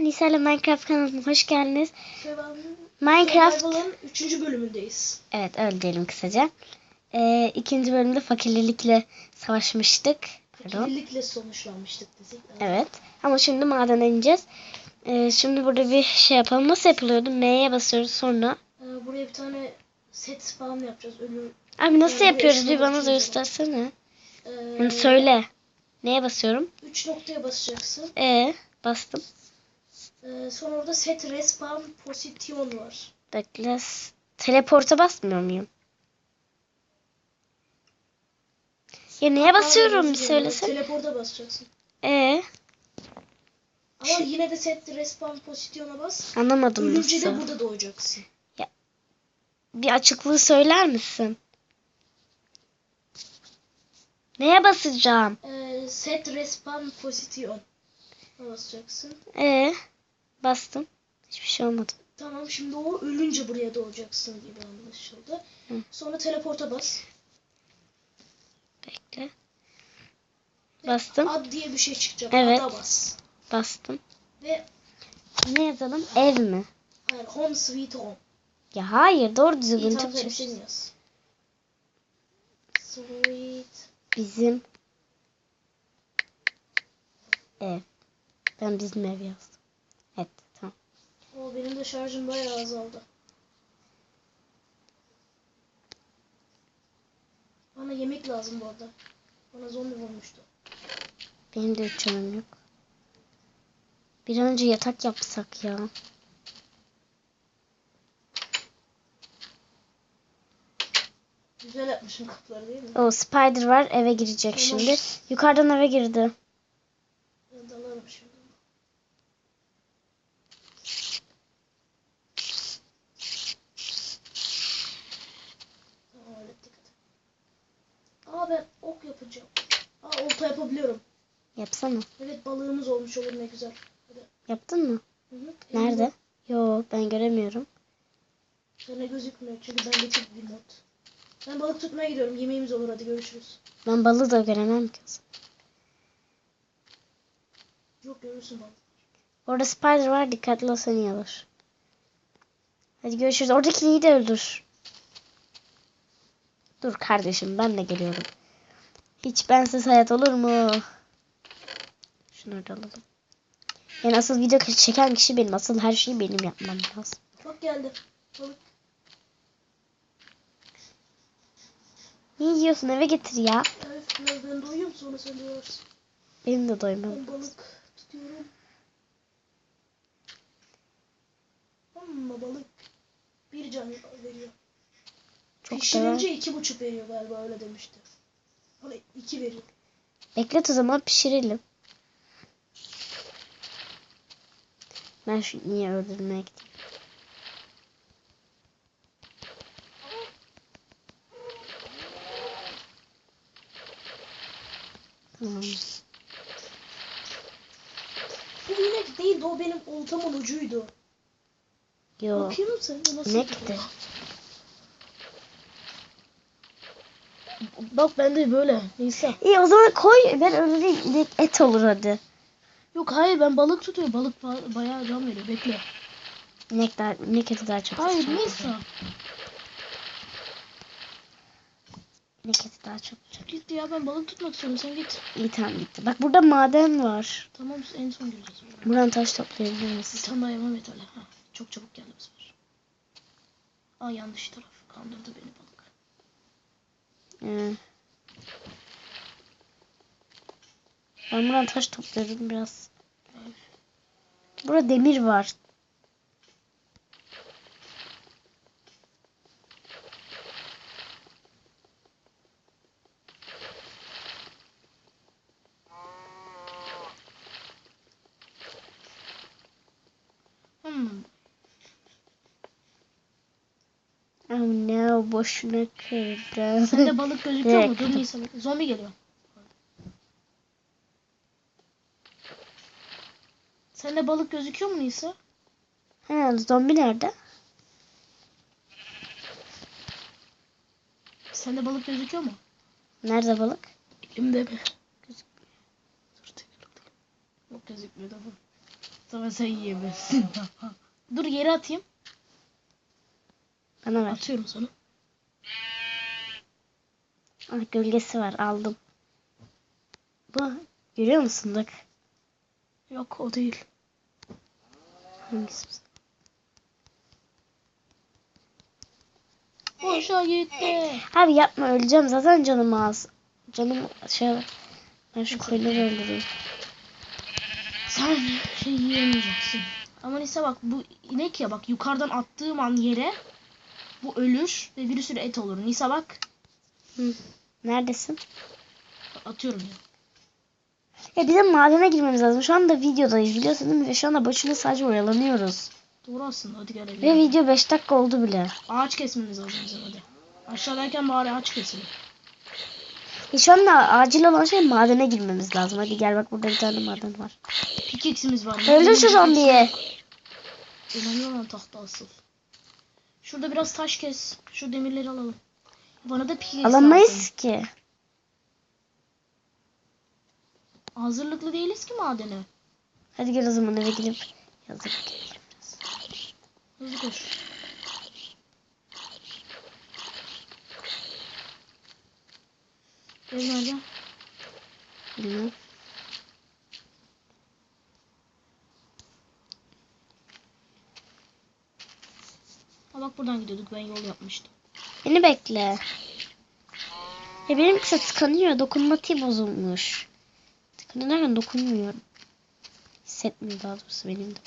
Nisa ile Minecraft kanalına hoş geldiniz. Survival'ın Minecraft, Survival'ın 3. bölümündeyiz. evet öyle diyelim kısaca. Ee, ikinci bölümde fakirlikle savaşmıştık. Pardon. Kirlilikle sonuçlanmıştık dedik. Evet. Ama şimdi madene ineceğiz. Ee, şimdi burada bir şey yapalım. Nasıl yapılıyordu? M'ye basıyoruz sonra. Ee, buraya bir tane set spawn yapacağız. Ölü. Abi nasıl Yani yapıyoruz? Bir bana da göstersene. Ee, Yani söyle. Neye basıyorum? 3 noktaya basacaksın. E bastım. Ee, sonra orada set respawn position var. Bekle. Teleporta basmıyor muyum? Ya neye basıyorum bir söylesene. Teleporta basacaksın. E Ama yine de set respawn position'a bas. anlamadım Ölünce de nasıl. burada doğacaksın. Bir açıklığı söyler misin? Neye basacağım? Ee, set respawn position. basacaksın. E bastım. Hiçbir şey olmadı. Tamam şimdi o ölünce buraya doğacaksın gibi anlaşıldı. Hı. Sonra teleporta bas. Bekle. Bastım. Ad diye bir şey çıkacak. Evet. Ada bas. Bastım. Ve Ne yazalım? Ev mi? hayır home sweet home. Ya hayır doğru düzgün İyi Türkçe. hepsini yaz. Sweet. Bizim ev. Ben bizim ev yazdım. O benim de şarjım bayağı azaldı. Bana yemek lazım bu arada. Bana zombi vurmuştu. Benim de üç canım yok. Bir an önce yatak yapsak ya. Güzel yapmışım kapıları değil mi? O spider var eve girecek Tamam. şimdi. Yukarıdan eve girdi. Dalarım şimdi. Tamam hallettik hadi. Aa ben ok yapacağım. Aa olta yapabiliyorum. Yapsana. Evet balığımız olmuş olur ne güzel. Hadi. Yaptın mı? Hı hı. Nerede? Yo ben göremiyorum. Sana gözükmüyor çünkü bendeki bir mod. Ben balık tutmaya gidiyorum. Yemeğimiz olur hadi görüşürüz. Ben balığı da göremem ki. Yok görürsün balık. Orada spider var dikkatli ol seni alır. Hadi görüşürüz. Oradakini de öldür. Dur kardeşim ben de geliyorum. Hiç bensiz hayat olur mu? Şunu da alalım. Yani asıl video çeken kişi benim. Asıl her şeyi benim yapmam lazım. Bak geldi. Balık. Ne yiyorsun eve getir ya. Evet biraz ben doyuyorum sonra sen doyarsın. Benim de doymam. Ben balık tutuyorum. Amma balık. Bir can veriyor. Çok da Pişirince iki buçuk veriyor galiba öyle demişti. Bana iki veriyor. Beklet o zaman pişirelim. Ben şu niye öldürmeye gideyim. Tamam. Bu inek değildi o benim oltamın ucuydu. Yo. Bakayım bu nasıl? İnekti. Bak bende böyle. Nisa. İyi o zaman koy ben. İnek et olur hadi. Yok hayır ben balık tutuyorum. Balık ba- bayağı can veriyor. Bekle. İnek, daha, inek eti daha çok Hayır. Nisa. İnek eti daha çok sıcak. Gitti ya ben balık tutmak istiyorum. Sen git. İyi tamam gitti. Bak burada maden var. Tamam en son göreceğiz. Buradan taş toplayabilir misin? tane daha yapalım yeterli. Ha, çok çabuk geldi bu sefer. Aa yanlış taraf. Kandırdı beni ben buradan taş topluyorum biraz. Burada demir var. Hmm. Oh no boşuna kırdım. Sende balık gözüküyor mu? Dur tutun. Nisa. Zombi geliyor. Sende balık gözüküyor mu Nisa? Ha, zombi nerede? Sende balık gözüküyor mu? Nerede balık? Elimde mi? Gözükmüyor. Dur tekrar. Yok gözükmüyor tamam. Tamam sen yiyemezsin. Dur yere atayım. Bana ver. Atıyorum sana. Ah, gölgesi var aldım. Bu görüyor musun bak. Yok o değil. Hangisi? Boşa gitti. Abi yapma öleceğim zaten canım az. Canım şey ben şu koyunları öldüreyim. Sen şey yiyemeyeceksin. Ama neyse bak bu inek ya bak yukarıdan attığım an yere bu ölür ve bir sürü et olur. Nisa bak Hı. Neredesin? atıyorum ya. Ya bizim madene girmemiz lazım. Şu anda videodayız biliyorsun değil mi? Ve şu anda boşuna sadece oyalanıyoruz. Doğru aslında hadi gel Ve video 5 dakika oldu bile. Ağaç kesmemiz lazım bizim hadi. Aşağıdayken bari ağaç keselim. E şu anda acil olan şey madene girmemiz lazım. Hadi gel bak burada bir tane maden var. Pickaxe'imiz var. Öldür şu zombiyi. Olan tahta asıl. Şurada biraz taş kes. Şu demirleri alalım. Bana da pickaxe Alamayız lazım. ki. Hazırlıklı değiliz ki madene. Hadi gel o zaman eve gidip gelelim biraz. Hızlı koş. Ev nerede? Bilmiyorum. Ha bak buradan gidiyorduk. Ben yol yapmıştım. Beni bekle. Ya benim kısa tıkanıyor. Dokunmatiği bozulmuş. Tıkanıyor derken dokunmuyor. Hissetmiyor daha doğrusu benim de.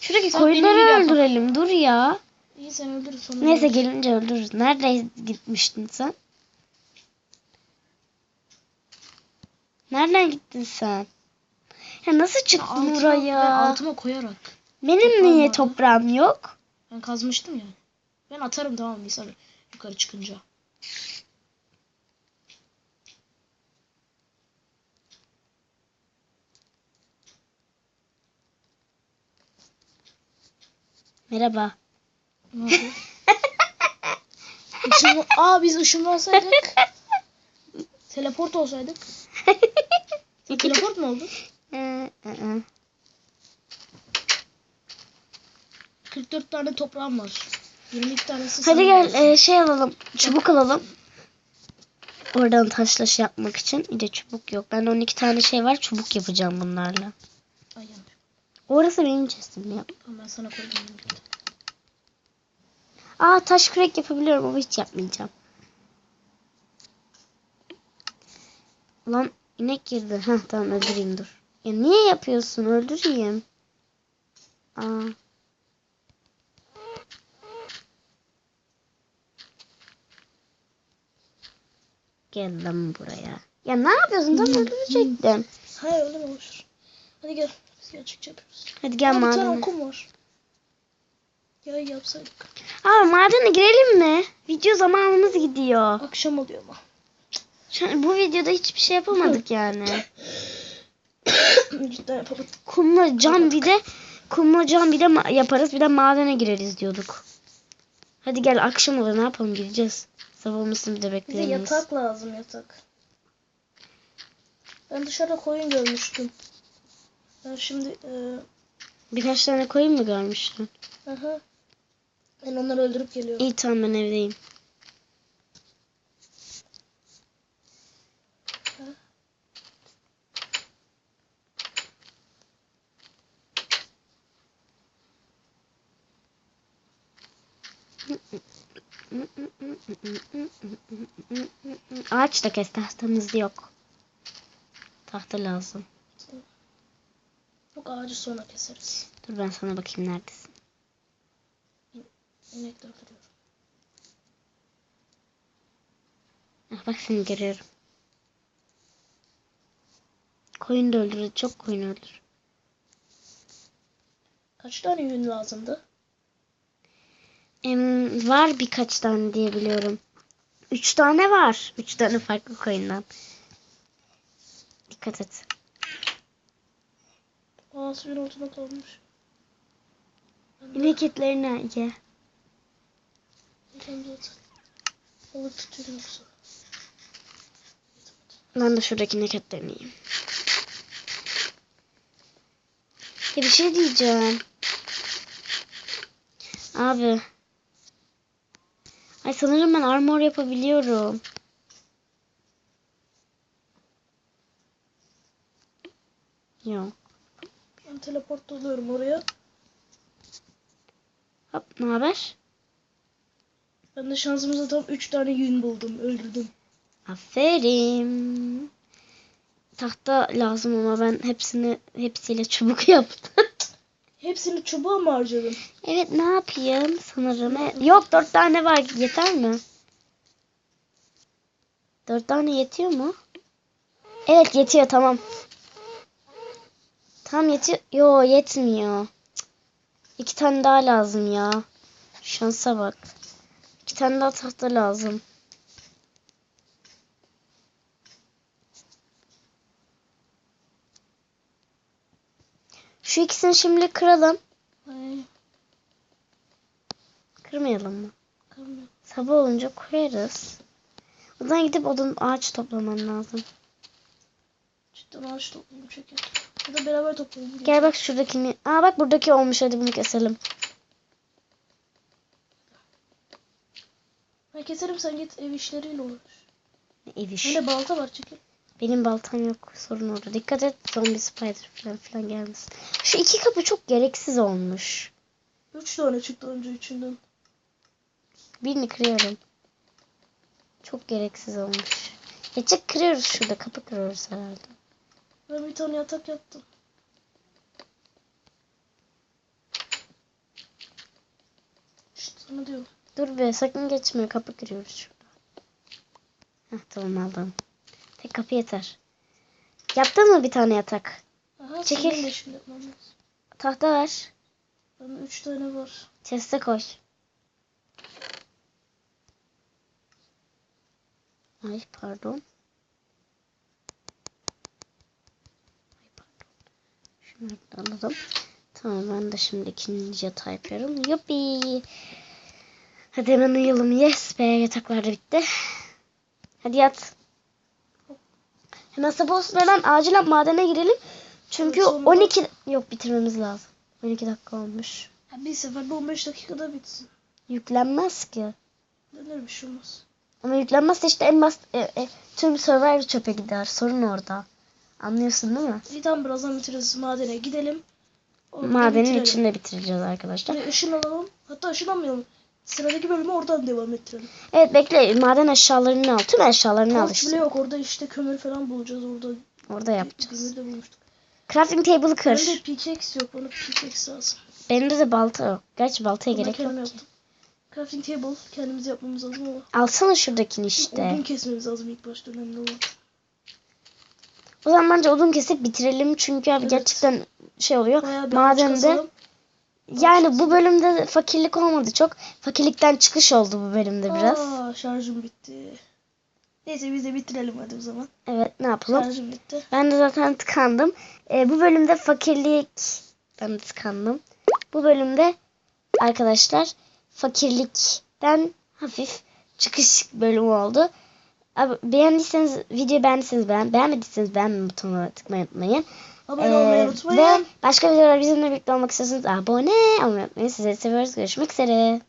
Şuradaki Sen koyunları öldürelim. Dur ya. İyi sen öldür sonra. Neyse öldür. gelince öldürürüz. Nerede gitmiştin sen? Nereden gittin sen? Ya nasıl çıktın altıma- oraya? Ben altıma koyarak. Benim toprağım niye toprağım yok? Ben kazmıştım ya. Ben atarım tamam mı yukarı çıkınca. Merhaba. Ne oldu? Işın... Aa biz ışınlansaydık. teleport olsaydık. Sen teleport mu oldun? Ee, ı-ı. 44 tane toprağım var. 22 tanesi Hadi gel e, şey alalım. Çubuk alalım. Oradan taşlaş yapmak için. Bir de çubuk yok. Ben 12 tane şey var. Çubuk yapacağım bunlarla. Ay yanlış. Orası benim chestim ya. Ben sana koydum. Aa taş kürek yapabiliyorum ama hiç yapmayacağım. Lan inek girdi. Heh tamam öldüreyim dur. Ya niye yapıyorsun? Öldüreyim. Aa. Gel lan buraya. Ya ne yapıyorsun? Tam öldürecektim. Hayır öyle olur? Hadi gel. Biz gerçekçi yapıyoruz. Hadi gel Aa, bir tane madene. okum var. Ya yapsaydık. Aa madene girelim mi? Video zamanımız gidiyor. Akşam oluyor ama. Şu an bu videoda hiçbir şey yapamadık yani. Cidden yapamadım. Kumla cam bir de kumla cam bir de ma- yaparız bir de madene gireriz diyorduk. Hadi gel akşam olur ne yapalım gireceğiz. Olmasını bir de Bize yatak lazım yatak. Ben dışarıda koyun görmüştüm. Ben şimdi e, Birkaç tane koyun mu görmüştün? aha, ben onları öldürüp geliyorum. İyi tamam ben evdeyim. Ağaç da kes tahtamız yok. Tahta lazım. Yok ağacı sonra keseriz. Dur ben sana bakayım neredesin. İnekler duruyor. Ah, bak seni görüyorum. Koyun da öldürür. Çok koyun öldür. Kaç tane yün lazımdı? Var birkaç tane diye biliyorum. Üç tane var. Üç tane farklı koyundan. Dikkat et. Aa suyun altında kalmış. İnek etlerini ye. Balık tutuyorum yoksa. Ben de şuradaki inek etlerini yiyeyim. Ya bir şey diyeceğim. Abi. Ay sanırım ben armor yapabiliyorum. Yok. Ben teleport oluyorum oraya. Hop ne haber? Ben de şansımıza tam 3 tane yün buldum. Öldürdüm. Aferin. Tahta lazım ama ben hepsini hepsiyle çubuk yaptım. Hepsini çubuğa mı harcadım? evet ne yapayım sanırım. Yok dört tane var yeter mi? Dört tane yetiyor mu? Evet yetiyor tamam. Tam yetiyor. Yo yetmiyor. İki tane daha lazım ya. Şansa bak. İki tane daha tahta lazım. Şu ikisini şimdi kıralım. Ay, Kırmayalım mı? kalmıyor. Sabah olunca koyarız. O zaman gidip odun ağaç toplaman lazım. Cidden ağaç toplayayım şeker. Ya da beraber toplayalım. Gel bak şuradakini. Aa bak buradaki olmuş hadi bunu keselim. Ben keserim sen git ev işleriyle uğraş. Ne ev iş. Bende balta var çekil. Benim baltam yok sorun orada. Dikkat et zombi spider falan filan gelmesin. Şu iki kapı çok gereksiz olmuş. 3 tane çıktı önce üçünden. Birini kırıyorum. Çok gereksiz olmuş. Ya çık kırıyoruz şurada kapı kırıyoruz herhalde. Ben bir tane yatak yaptım. İşte sana diyorum. Dur be sakın geçme kapı kırıyoruz şurada. Heh tamam aldım. Tek kapı yeter. Yaptın mı bir tane yatak? Aha, Çekil. şimdi. Tahta ver. Bende 3 tane var. Chest'e koy. Ay pardon. Ay pardon. Şunları da alalım. Tamam ben de şimdi ikinci yatağı yapıyorum. Yuppi. Hadi hemen uyuyalım. Yes be yataklar da bitti. Hadi yat. Hemen sabah olmadan acilen madene girelim. Çünkü sonra- 12 yok bitirmemiz lazım. 12 dakika olmuş. Ha, bir seferde 15 dakikada bitsin. Yüklenmez ki. Denir bir şey olmaz. Ama yüklenmezse işte en bas e, e, tüm server çöpe gider. Sorun orada. Anlıyorsun değil mi? İyi tamam birazdan bitiririz. Madene gidelim. Orada Madenin bitirelim. içinde bitireceğiz arkadaşlar. Ve ışın alalım. Hatta ışınlanmayalım. Sıradaki bölümü oradan devam ettirelim. Evet bekle maden eşyalarını al. Tüm eşyalarını al Torç işte. bile yok. Orada işte kömür falan bulacağız. Orada Orada yapacağız. demir de bulmuştuk. Crafting table kır. Bende pickaxe yok. Bana pickaxe lazım. Benim de balta yok. Gerçi baltaya Ben gerek kendim yok. ki. yaptım. Crafting table kendimiz yapmamız lazım ama Alsana şuradakini odun işte. kesmemiz lazım ilk başta önemli olan. O zaman bence odun kesip bitirelim. Çünkü abi Evet. gerçekten şey oluyor. Bayağı bir ağaç Madende kazalım. Yani bu bölümde fakirlik olmadı çok. Fakirlikten çıkış oldu bu bölümde biraz. Aa, şarjım bitti. Neyse biz de bitirelim hadi o zaman. Evet ne yapalım? Şarjım bitti. Ben de zaten tıkandım. Ee, bu bölümde fakirlik ben de tıkandım. Bu bölümde arkadaşlar fakirlikten hafif çıkış bölümü oldu. Abi, beğendiyseniz videoyu beğendiyseniz beğen, beğenmediyseniz beğenme butonuna tıkmayı unutmayın. Abone Ee, olmayı ve unutmayın. başka videolar bizimle birlikte olmak istiyorsanız abone olmayı unutmayın. Sizleri seviyoruz. Görüşmek üzere.